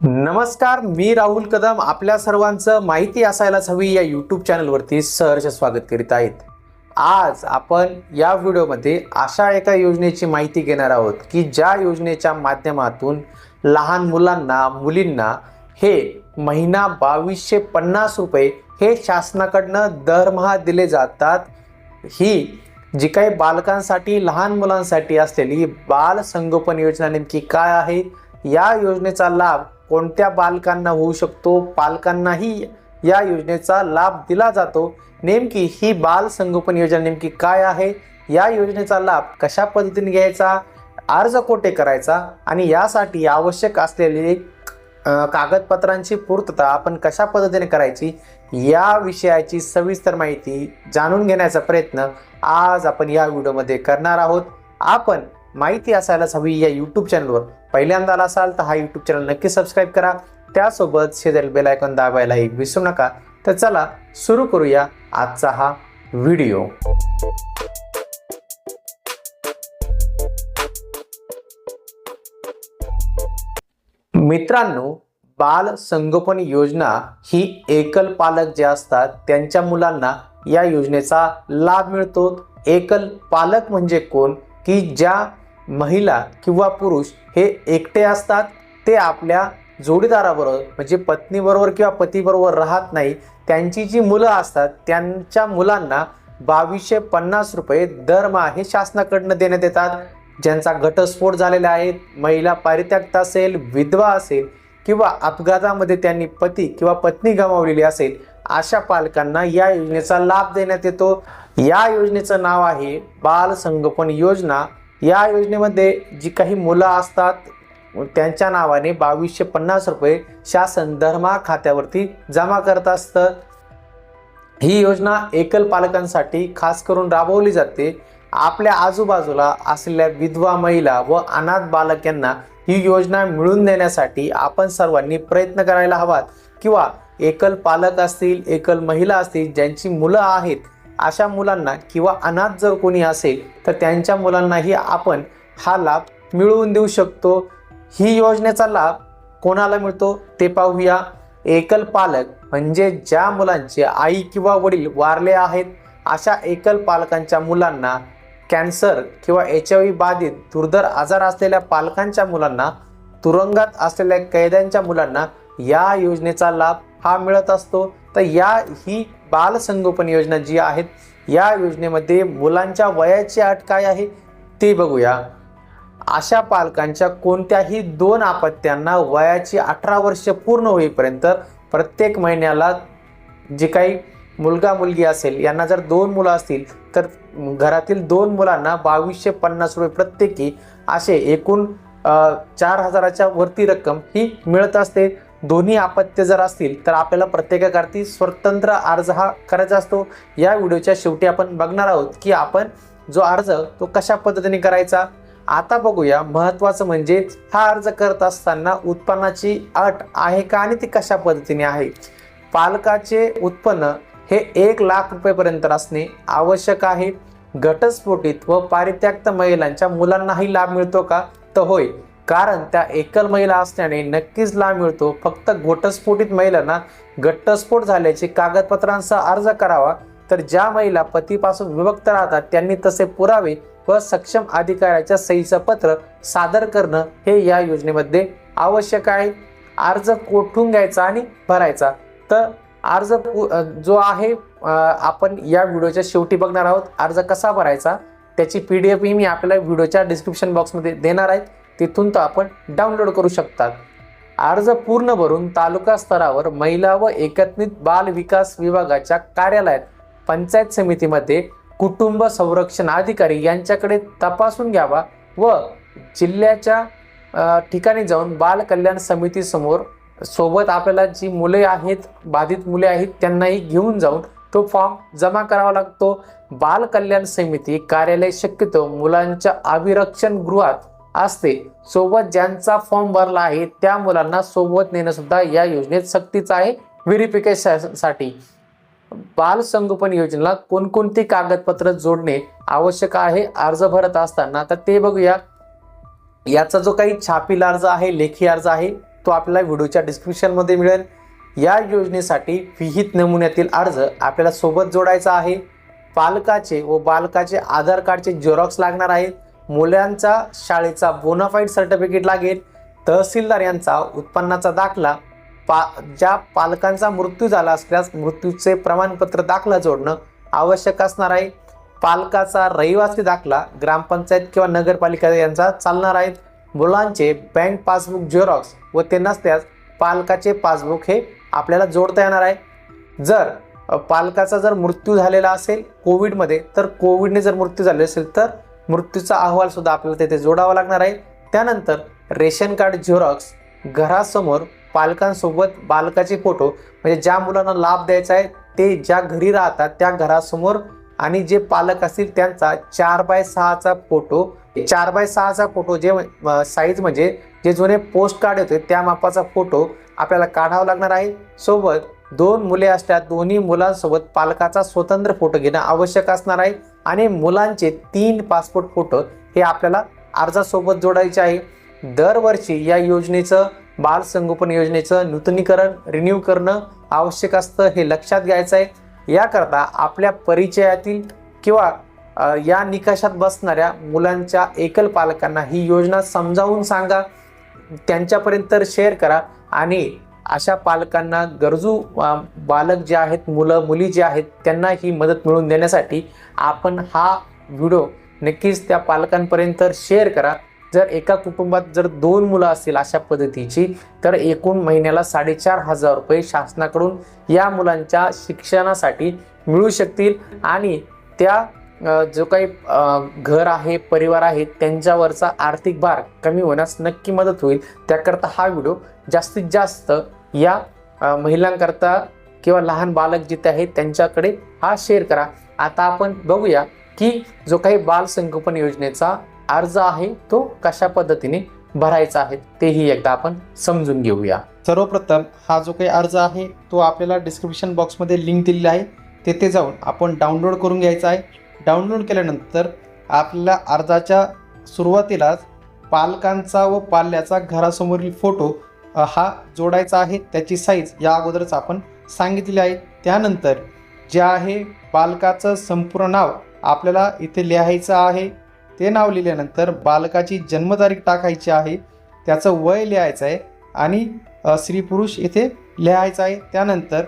नमस्कार मी राहुल कदम. आपल्या सर्वांचं माहिती असायलाच हवी या यूट्यूब चॅनलवरती सहर्ष स्वागत करीत आहेत. आज आपण या व्हिडिओमध्ये अशा एका योजनेची माहिती घेणार आहोत की ज्या योजनेच्या माध्यमातून लहान मुलांना मुलींना हे महिना बावीसशे पन्नास रुपये हे शासनाकडनं दरमहा दिले जातात. ही जी काही बालकांसाठी लहान मुलांसाठी असलेली बाल संगोपन योजना नेमकी काय आहे? या योजनेचा लाभ कोणत्या बालकांना होऊ शकतो? पालकांनाही या योजनेचा लाभ दिला जातो. नेमकी ही बाल संगोपन योजना नेमकी काय आहे? या योजनेचा लाभ कशा पद्धतीने घ्यायचा? अर्ज कोठे करायचा? आणि यासाठी आवश्यक असलेली कागदपत्रांची पूर्तता आपण कशा पद्धतीने करायची? या विषयाची सविस्तर माहिती जाणून घेण्याचा प्रयत्न आज आपण या व्हिडिओमध्ये करणार आहोत. आपण माहिती असायलाच हवी या यूट्यूब चॅनलवर पहिल्यांदा आला असाल तर हा यूट्यूब चॅनल नक्की सबस्क्राईब करा. त्यासोबत शेजारी बेलायकॉन दाबायलाही विसरू नका. तर चला सुरू करूया आजचा हा व्हिडिओ मित्रांनो बाल संगोपन योजना ही एकल पालक जे असतात त्यांच्या मुलांना या योजनेचा लाभ मिळतो. एकल पालक म्हणजे कोण? की ज्या महिला किंवा पुरुष हे एकटे असतात ते आपल्या जोडीदाराबरोबर म्हणजे पत्नीबरोबर किंवा पतीबरोबर राहत नाही त्यांची जी मुलं असतात त्यांच्या मुलांना बावीसशे पन्नास रुपये दरमहा हे शासनाकडनं देण्यात येतात. ज्यांचा घटस्फोट झालेला आहे महिला परित्यक्त असेल विधवा असेल किंवा अपघातामध्ये त्यांनी पती किंवा पत्नी गमावलेली असेल अशा पालकांना या योजनेचा लाभ देण्यात येतो. या योजनेचं नाव आहे बाल संगोपन योजना. या योजनेमध्ये जी काही मुलं असतात त्यांच्या नावाने बावीसशे पन्नास रुपये शासन दरमहा खात्यावरती जमा करत असतं. ही योजना एकल पालकांसाठी खास करून राबवली जाते. आपल्या आजूबाजूला असलेल्या विधवा महिला व अनाथ बालक यांना ही योजना मिळवून देण्यासाठी आपण सर्वांनी प्रयत्न करायला हवात. किंवा एकल पालक असतील एकल महिला असतील ज्यांची मुलं आहेत अशा मुलांना किंवा अनाथ जर कोणी असेल तर त्यांच्या मुलांनाही आपण हा लाभ मिळवून देऊ शकतो. ही योजनेचा लाभ कोणाला मिळतो ते पाहूया. एकल पालक म्हणजे ज्या मुलांचे आई किंवा वडील वारले आहेत अशा एकल पालकांच्या मुलांना कॅन्सर किंवा एच आय व्ही बाधित दुर्धर आजार असलेल्या पालकांच्या मुलांना तुरुंगात असलेल्या कैद्यांच्या मुलांना या योजनेचा लाभ हा मिळत असतो. तर या ही बालसंगोपन योजना जी आहेत या योजनेमध्ये मुलांच्या वयाची अट काय आहे ते बघूया. अशा पालकांच्या कोणत्याही दोन अपत्यांना वयाची अठरा वर्ष पूर्ण होईपर्यंत प्रत्येक महिन्याला जे काही मुलगा मुलगी असेल यांना जर दोन मुलं असतील तर घरातील दोन मुलांना बावीसशे पन्नास रुपये प्रत्येकी असे एकूण चार हजाराच्या वरती रक्कम ही मिळत असते. दोन्ही अपत्य जर असतील तर आपल्याला प्रत्येकाकरती स्वतंत्र अर्ज हा करायचा असतो. या व्हिडिओच्या शेवटी आपण बघणार आहोत की आपण जो अर्ज तो कशा पद्धतीने करायचा? आता बघूया. महत्त्वाचं म्हणजे हा अर्ज करत असताना उत्पन्नाची अट आहे का आणि ती कशा पद्धतीने आहे? पालकाचे उत्पन्न हे एक लाख रुपयेपर्यंत असणे आवश्यक आहे. घटस्फोटीत व पारित्यक्त महिलांच्या मुलांनाही लाभ मिळतो का? तर होय. कारण त्या एकल महिला असल्याने नक्कीच लाभ मिळतो. फक्त घोटस्फोटित महिलांना घटस्फोट झाल्याचे कागदपत्रांसह अर्ज करावा. तर ज्या महिला पतीपासून विभक्त राहतात त्यांनी तसे पुरावे व सक्षम अधिकाऱ्याच्या सहीचं पत्र सादर करणं हे या योजनेमध्ये आवश्यक आहे. अर्ज कोठून घ्यायचा आणि भरायचा? तर अर्ज पु- जो आहे आपण या व्हिडिओच्या शेवटी बघणार आहोत. अर्ज कसा भरायचा? त्याची पी डी एफ ही मी आपल्याला व्हिडिओच्या डिस्क्रिप्शन बॉक्समध्ये देणार आहे. तिथून तो आपण डाउनलोड करू शकतात. अर्ज पूर्ण भरून तालुका स्तरावर महिला व एकत्रित बाल विकास विभागाच्या कार्यालयात पंचायत समितीमध्ये कुटुंब संरक्षण अधिकारी यांच्याकडे तपासून घ्यावा व जिल्ह्याच्या ठिकाणी जाऊन बाल कल्याण समितीसमोर सोबत आपल्याला जी मुले आहेत बाधित मुले आहेत त्यांनाही घेऊन जाऊन तो फॉर्म जमा करावा लागतो. बाल कल्याण समिती कार्यालय शक्यतो मुलांच्या अभिरक्षण गृहात असते. सोबत ज्यांचा फॉर्म भरला आहे त्या मुलांना सोबत नेणं सुद्धा या योजनेत सक्तीचं आहे. व्हेरिफिकेशनसाठी बाल संगोपन योजनेला कोणकोणती कागदपत्र जोडणे आवश्यक आहे? अर्ज भरत असताना तर ते बघूया. याचा जो काही छापील अर्ज आहे लेखी अर्ज आहे तो आपल्याला व्हिडिओच्या डिस्क्रिप्शनमध्ये मिळेल. या योजनेसाठी विहित नमुन्यातील अर्ज आपल्याला सोबत जोडायचा आहे. पालकाचे व बालकाचे आधार कार्डचे झेरॉक्स लागणार आहेत. मुलांचा शाळेचा बोनाफाईड सर्टिफिकेट लागेल तहसीलदार यांचा उत्पन्नाचा दाखला पा ज्या पालकांचा मृत्यू झाला असल्यास मृत्यूचे प्रमाणपत्र दाखला जोडणं आवश्यक असणार आहे. पालकाचा रहिवासी दाखला ग्रामपंचायत किंवा नगरपालिका यांचा चालणार आहेत मुलांचे बँक पासबुक झेरॉक्स व ते नसल्यास पालकाचे पासबुक हे आपल्याला जोडता येणार आहे. जर पालकाचा जर मृत्यू झालेला असेल कोविडमध्ये तर कोविडने जर मृत्यू झाले असेल तर मृत्यूचा अहवाल सुद्धा आपल्याला तेथे जोडावा लागणार आहे. त्यानंतर रेशन कार्ड झेरॉक्स घरासमोर पालकांसोबत बालकाचे फोटो म्हणजे ज्या मुलांना लाभ द्यायचा आहे ते ज्या घरी राहतात त्या घरासमोर आणि जे पालक असतील त्यांचा चार बाय सहाचा फोटो चार बाय सहाचा फोटो जे साईज म्हणजे जे जुने पोस्ट कार्ड होते त्या मापाचा फोटो आपल्याला काढावा लागणार आहे. सोबत दोन मुले असल्यास दोन्ही मुलांसोबत पालकाचा स्वतंत्र फोटो घेणं आवश्यक असणार आहे. आणि मुलांचे तीन पासपोर्ट फोटो हे आपल्याला अर्जासोबत जोडायचे आहे. दरवर्षी या योजनेचं बाल संगोपन योजनेचं नूतनीकरण रिन्यू करणं आवश्यक असतं हे लक्षात घ्यायचं आहे. याकरता आपल्या परिचयातील किंवा या निकषात बसणाऱ्या मुलांच्या एकल पालकांना ही योजना समजावून सांगा. त्यांच्यापर्यंत तर शेअर करा आणि अशा पालकांना गरजू बालक जे आहेत मुलं मुली जे आहेत त्यांना ही मदत मिळवून देण्यासाठी आपण हा व्हिडिओ नक्कीच त्या पालकांपर्यंत शेअर करा. जर एका कुटुंबात जर दोन मुलं असतील अशा पद्धतीची तर एकूण महिन्याला साडेचार हजार रुपये शासनाकडून या मुलांच्या शिक्षणासाठी मिळू शकतील आणि त्या जो काही घर आहे परिवार आहे त्यांच्यावरचा आर्थिक भार कमी होण्यास नक्की मदत होईल. त्याकरता हा व्हिडिओ जास्तीत जास्त या महिलांकरता किंवा लहान बालक जिथे आहेत त्यांच्याकडे हा शेअर करा. आता आपण बघूया की जो काही बाल संगोपन योजनेचा अर्ज आहे तो कशा पद्धतीने भरायचा आहे तेही एकदा आपण समजून घेऊया. सर्वप्रथम हा जो काही अर्ज आहे तो आपल्याला डिस्क्रिप्शन बॉक्समध्ये लिंक दिलेली आहे. तेथे जाऊन आपण डाउनलोड करून घ्यायचा आहे. डाउनलोड केल्यानंतर आपल्याला अर्जाच्या सुरुवातीलाच पालकांचा व पाल्याचा घरासमोरील फोटो हा जोडायचा आहे. त्याची साईज या अगोदरच आपण सांगितली आहे. त्यानंतर जे आहे पालकाचं संपूर्ण नाव आपल्याला इथे लिहायचं आहे. ते नाव लिहिल्यानंतर बालकाची जन्मतारीख टाकायची आहे. त्याचं वय लिहायचं आहे आणि स्त्री पुरुष इथे लिहायचं आहे. त्यानंतर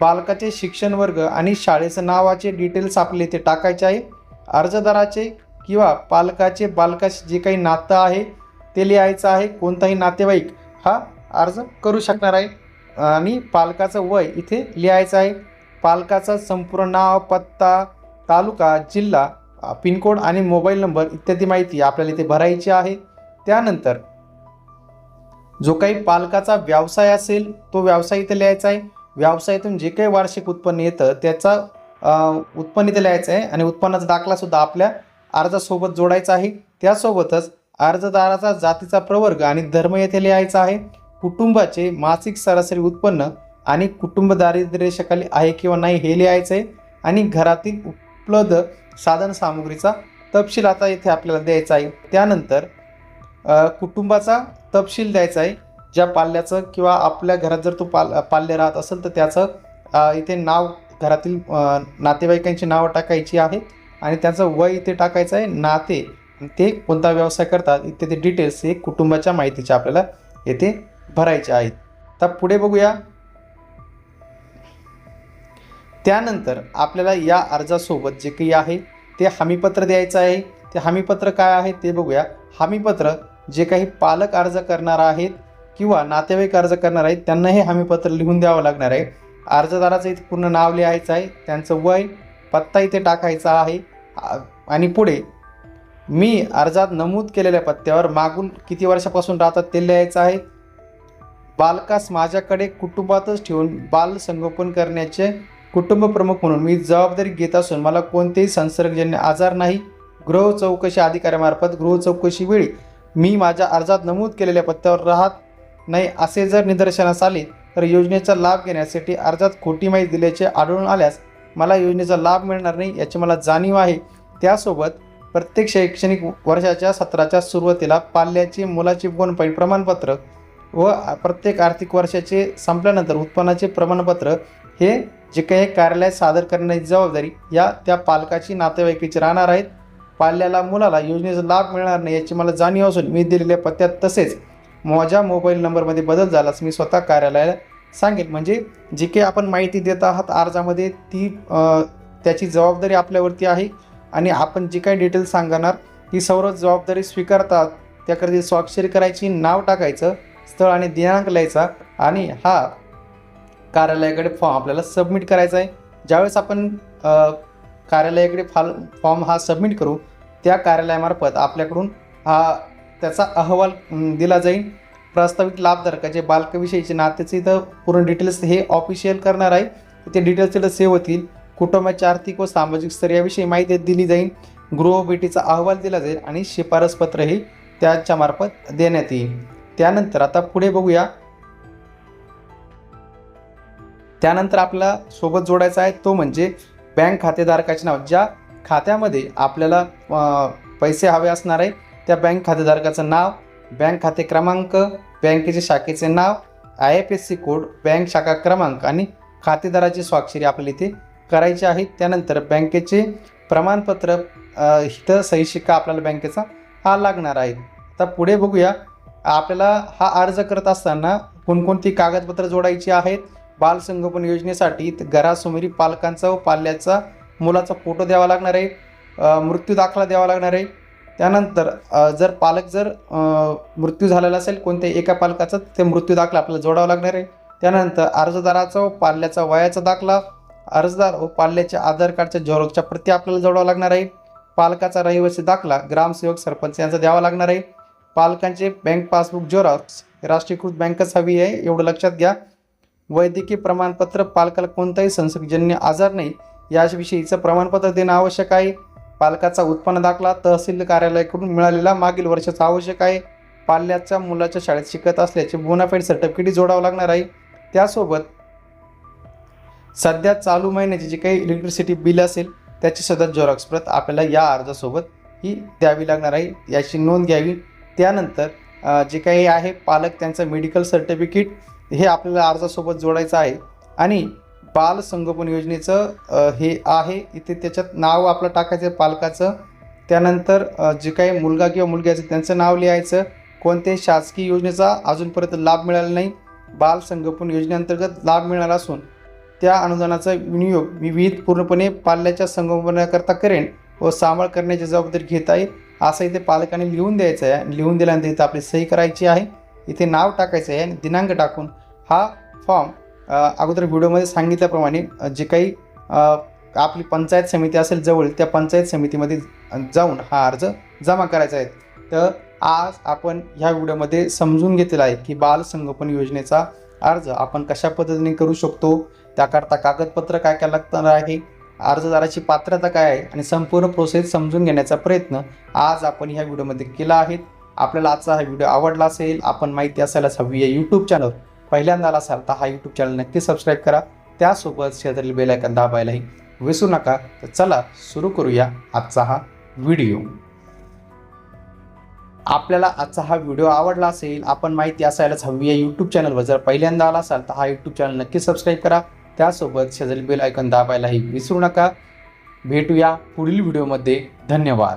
बालकाचे शिक्षण वर्ग आणि शाळेचं नावाचे डिटेल्स आपले इथे टाकायचे आहे. अर्जदाराचे किंवा पालकाचे बालकाशी जे काही नातं आहे ते लिहायचं आहे. कोणताही नातेवाईक हा अर्ज करू शकणार आहे. आणि पालकाचं वय इथे लिहायचं आहे. पालकाचं संपूर्ण नाव पत्ता तालुका जिल्हा पिनकोड आणि मोबाईल नंबर इत्यादी माहिती आपल्याला इथे भरायची आहे. त्यानंतर जो काही पालकाचा व्यवसाय असेल तो व्यवसाय इथे लिहायचा आहे. व्यवसायातून जे काही वार्षिक उत्पन्न येतं त्याचा उत्पन्न इथे लिहायचं आहे आणि उत्पन्नाचा दाखलासुद्धा आपल्या अर्जासोबत जोडायचा आहे. त्यासोबतच अर्जदाराचा जातीचा प्रवर्ग आणि धर्म येथे लिहायचा आहे. कुटुंबाचे मासिक सरासरी उत्पन्न आणि कुटुंब दारिद्र्यरेषेखाली आहे किंवा नाही हे लिहायचं आहे आणि घरातील उपलब्ध साधन सामुग्रीचा तपशील आता येथे आपल्याला द्यायचा आहे. त्यानंतर कुटुंबाचा तपशील द्यायचा आहे. ज्या पाल्याचं किंवा आपल्या घरात जर तो पाल पाल्य राहत असेल तर त्याचं इथे नाव घरातील नातेवाईकांची नावं टाकायची आहेत आणि त्याचं वय इथे टाकायचं आहे. नाते ते कोणता व्यवसाय करतात इथे ते डिटेल्स हे कुटुंबाच्या माहितीचे आपल्याला येथे भरायचे आहेत. तर पुढे बघूया. त्यानंतर आपल्याला या अर्जासोबत जे काही आहे ते हमीपत्र द्यायचं आहे. ते हमीपत्र काय आहे ते बघूया. हमीपत्र जे काही पालक अर्ज करणार आहेत किंवा नातेवाईक अर्ज करणार आहेत त्यांना हे हमीपत्र लिहून द्यावं लागणार आहे. अर्जदाराचं इथे पूर्ण नाव लिहायचं आहे त्यांचं वय पत्ता इथे टाकायचा आहे. आणि पुढे मी अर्जात नमूद केलेल्या पत्त्यावर मागून किती वर्षापासून राहतात ते लिहायचं आहे. बालकास माझ्याकडे कुटुंबातच ठेवून बाल संगोपन करण्याचे कुटुंब प्रमुख म्हणून मी जबाबदारी घेत असून मला कोणतेही संसर्गजन्य आजार नाही. गृह चौकशी अधिकाऱ्यामार्फत गृह चौकशी वेळी मी माझ्या अर्जात नमूद केलेल्या पत्त्यावर राहत नाही असे जर निदर्शनास आले तर योजनेचा लाभ घेण्यासाठी अर्जात खोटी माहिती दिल्याचे आढळून आल्यास मला योजनेचा लाभ मिळणार नाही याची मला जाणीव आहे. त्यासोबत प्रत्येक शैक्षणिक वर्षाच्या सत्राच्या सुरुवातीला पाल्याचे मुलाचे बोनपाईट प्रमाणपत्र व प्रत्येक आर्थिक वर्षाचे संपल्यानंतर उत्पन्नाचे प्रमाणपत्र हे जे काही कार्यालयात सादर करण्याची जबाबदारी या त्या पालकाची नातेवाईकाची राहणार आहेत. पाल्याला मुलाला योजनेचा लाभ मिळणार नाही याची मला जाणीव असून मी दिलेल्या पत्त्यात तसेच माझ्या मोबाईल नंबरमध्ये बदल झालाच मी स्वतः कार्यालयाला सांगेल म्हणजे जी काही आपण माहिती देत आहात अर्जामध्ये ती त्याची जबाबदारी आपल्यावरती आहे आणि आपण जी काही डिटेल्स सांगणार ती सर्व जबाबदारी स्वीकारतात. त्याकरिता स्वाक्षरी करायची नाव टाकायचं स्थळ आणि दिनांक लिहायचा आणि हा कार्यालयाकडे फॉर्म आपल्याला सबमिट करायचा आहे. ज्यावेळेस आपण कार्यालयाकडे फाल फॉर्म हा सबमिट करू त्या कार्यालयामार्फत आपल्याकडून हा त्याचा अहवाल दिला जाईल. प्रस्तावित लाभधारकाचे बालकाविषयीचे नात्याचे इथं पूर्ण डिटेल्स हे ऑफिशियल करणार आहे. ते डिटेल्स तिथं सेव्ह होतील. कुटुंबाच्या आर्थिक व सामाजिक स्तर याविषयी माहिती दिली जाईल. गृहभेटीचा अहवाल दिला जाईल आणि शिफारसपत्र हे त्याच्यामार्फत देण्यात येईल. त्यानंतर आता पुढे बघूया. त्यानंतर आपला सोबत जोडायचा आहे तो म्हणजे बँक खातेधारकाचे नाव ज्या खात्यामध्ये आपल्याला पैसे हवे असणार आहे त्या बँक खातेधारकाचं नाव बँक खाते क्रमांक बँकेचे शाखेचे नाव I F S C code bank शाखा क्रमांक आणि खातेदाराची स्वाक्षरी आपल्याला इथे करायची आहे. त्यानंतर बँकेचे प्रमाणपत्र अ, इथं सही शिक्का आपल्याला बँकेचा हा लागणार आहे. आता पुढे बघूया. आपल्याला हा अर्ज करत असताना कोणकोणती कागदपत्र जोडायची आहेत? बाल संगोपन योजनेसाठी घरासमोरी पालकांचा व पाल्याचा मुलाचा फोटो द्यावा लागणार आहे. मृत्यू दाखला द्यावा लागणार आहे. त्यानंतर जर पालक जर मृत्यू झालेला असेल कोणत्या एका पालकाचा ते मृत्यू दाखला आपल्याला जोडावा लागणार आहे. त्यानंतर अर्जदाराचा व पाल्याचा वयाचा दाखला अर्जदार व पाल्याच्या आधार कार्डच्या झेरॉक्सच्या प्रती आपल्याला जोडावा लागणार आहे. पालकाचा रहिवासी दाखला ग्रामसेवक सरपंच यांचा द्यावा लागणार आहे. पालकांचे बँक पासबुक झेरॉक्स राष्ट्रीयकृत बँकच हवी आहे एवढं लक्षात घ्या. वैद्यकीय प्रमाणपत्र पालकाला कोणताही संसर्गजन्य आजार नाही याविषयीचं प्रमाणपत्र देणं आवश्यक आहे. पालकाचा उत्पन्न दाखला तहसील कार्यालयाकडून मिळालेला मागील वर्षाचा आवश्यक आहे. पाल्याच्या मुलाच्या शाळेत शिकत असल्याचे बोनाफाईड सर्टिफिकेट जोडावं लागणार आहे. त्यासोबत सध्या चालू महिन्याची जी काही इलेक्ट्रिसिटी बिल असेल त्याची सुद्धा झेरॉक्स प्रत आपल्याला या अर्जासोबत ही द्यावी लागणार आहे. याची नोंद घ्यावी. त्यानंतर जे काही आहे पालक त्यांचं मेडिकल सर्टिफिकेट हे आपल्याला अर्जासोबत जोडायचं आहे. आणि बाल संगोपन योजनेचं हे आहे. इथे त्याच्यात नाव आपलं टाकायचं आहे पालकाचं. त्यानंतर जे काही मुलगा किंवा मुलगी असेल त्यांचं नाव लिहायचं. कोणत्याही शासकीय योजनेचा अजूनपर्यंत लाभ मिळाला नाही. बाल संगोपन योजनेअंतर्गत लाभ मिळाला असून त्या अनुदानाचा विनियोग मी विहित पूर्णपणे पाल्याच्या संगोपनाकरता करेन व सांभाळ करण्याची जबाबदारी घेत आहे. असं इथे पालकाने लिहून द्यायचं आहे. आणि लिहून दिल्यानंतर इथं आपली सही करायची आहे. इथे नाव टाकायचं आहे आणि दिनांक टाकून हा फॉर्म अगोदर व्हिडिओमध्ये सांगितल्याप्रमाणे जे काही आपली पंचायत समिती असेल जवळ त्या पंचायत समितीमध्ये जाऊन हा अर्ज जमा करायचा आहे. तर आज आपण ह्या व्हिडिओमध्ये समजून घेतलेला आहे की बाल संगोपन योजनेचा अर्ज आपण कशा पद्धतीने करू शकतो त्याकरता कागदपत्र काय काय लागणार आहे अर्जदाराची पात्रता काय आहे आणि संपूर्ण प्रोसेस समजून घेण्याचा प्रयत्न आज आपण ह्या व्हिडिओमध्ये केला आहे. आपल्याला आजचा हा व्हिडिओ आवडला असेल आपण माहिती असायलाच हवी आहे यूट्यूब चॅनल पहिल्यांदा आला असाल तर हा यूट्यूब चॅनल नक्की सबस्क्राईब करा. त्यासोबत शेजारील बेलायकन दाबायलाही विसरू नका. तर चला सुरू करूया आजचा हा व्हिडिओ आपल्याला आजचा हा व्हिडिओ आवडला असेल आपण माहिती असायलाच हवी आहे. यूट्यूब चॅनलवर जर पहिल्यांदा आला असाल तर हा यूट्यूब चॅनल नक्की सबस्क्राईब करा. त्यासोबत शेजारी बेल ऐकन दाबायलाही विसरू नका. भेटूया पुढील व्हिडिओमध्ये धन्यवाद.